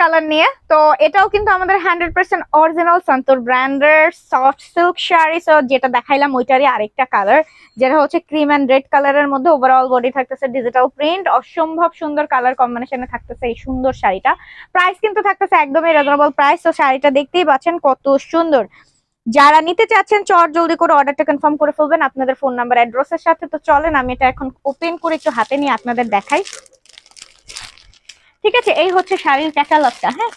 Colour নিয়ে, তো এটাও কিন্তু আমাদের হান্ড্রেড পার্সেন্ট অরিজিনাল সন্তোর ব্র্যান্ডের সফট সিল্ক শাড়ি। সো যেটা দেখাইলাম, ওইটারই আরেকটা কালার যেটা হচ্ছে ক্রিম অ্যান্ড রেড কালারের মধ্যে ওভারঅল বডি থাকতেছে ডিজিটাল প্রিন্ট অসম্ভব সুন্দর কালার কম্বিনেশনে থাকতেছে এই সুন্দর শাড়িটা। প্রাইস কিন্তু থাকতেছে একদমই রিজনেবল প্রাইস তো শাড়িটা দেখতেই পাচ্ছেন কত সুন্দর। যারা নিতে চাচ্ছেন, চট জলদি করে অর্ডারটা কনফার্ম করে ফেলবেন। আপনাদের ফোন নাম্বার অ্যাড্রেসের সাথে তো চলেন, আমি এটা এখন ওপেন করে একটু হাতে নিয়ে আপনাদের দেখাই। ঠিক আছে, এই হচ্ছে শাড়ির ক্যাটালগটা হ্যাঁ?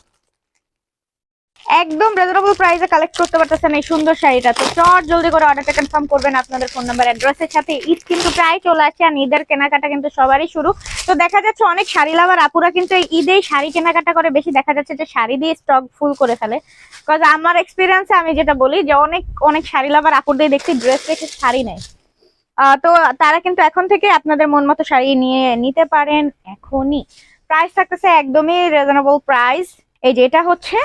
একদম রিজনেবল প্রাইসে কালেক্ট করতে পারতেছেন এই সুন্দর শাড়িটা। তো চট জলদি করে অর্ডারটা কনফার্ম করবেন আপনাদের ফোন নাম্বার অ্যাড্রেসের সাথে। ঈদ কিন্তু প্রায় চলে আসছে আর ঈদের কেনাকাটা কিন্তু সবারই শুরু। তো দেখা যাচ্ছে অনেক শাড়ি লাভার আপুরা কিন্তু এই ঈদেই শাড়ি কেনাকাটা করে বেশি। দেখা যাচ্ছে যে শাড়ি দিয়ে স্টক ফুল করে ফেলে। বিকজ আমার এক্সপিরিয়েন্সে আমি যেটা বলি যে অনেক অনেক শাড়ি লাভার আপুরদের দেখছি ড্রেস রেখে শাড়ি নেয়। তো তারা কিন্তু এখন থেকে আপনাদের মন মতো শাড়ি নিয়ে নিতে পারেন এখনই। প্রাইস থাকতেছে একদমই রিজনেবল প্রাইস এই যে এটা হচ্ছে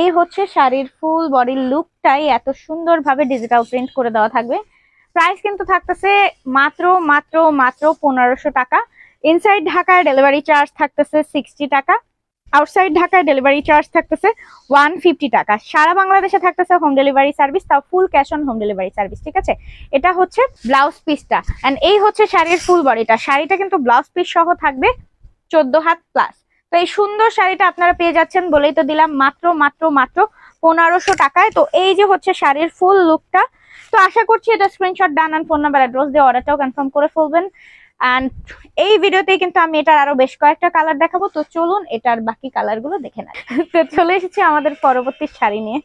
এই হচ্ছে শাড়ির ফুল বডির লুকটাই এত সুন্দরভাবে ডিজিটাল প্রিন্ট করে দেওয়া থাকবে। প্রাইস কিন্তু থাকতেছে মাত্র মাত্র মাত্র পনেরোশো টাকা। ইনসাইড ঢাকায় ডেলিভারি চার্জ থাকতেছে সিক্সটি টাকা। আউটসাইড ঢাকায় ডেলিভারি চার্জ থাকতেছে ওয়ান ফিফটি টাকা। সারা বাংলাদেশে থাকতেছে হোম ডেলিভারি সার্ভিস তাও full cash on home delivery service ঠিক আছে? এটা হচ্ছে ব্লাউজ পিসটা এন্ড এই হচ্ছে শাড়ির ফুল বডিটা শাড়িটা কিন্তু ব্লাউজ পিস সহ থাকবে। চোদ্দ হাত প্লাস তো এই সুন্দর শাড়িটা আপনারা পেয়ে যাচ্ছেন বলেই তো দিলাম। মাত্র মাত্র মাত্র পনেরোশো টাকায়। তো এই যে হচ্ছে শাড়ির ফুল লুকটা তো আশা করছি এটা screenshot done phone number address দিয়ে অর্ডারটাও কনফার্ম করে ফেলবেন। অ্যান্ড এই ভিডিওতেই কিন্তু আমি এটার আরও বেশ কয়েকটা কালার দেখাবো। তো চলুন এটার বাকি কালারগুলো দেখে নেন তো চলে এসেছি আমাদের পরবর্তী শাড়ি নিয়ে।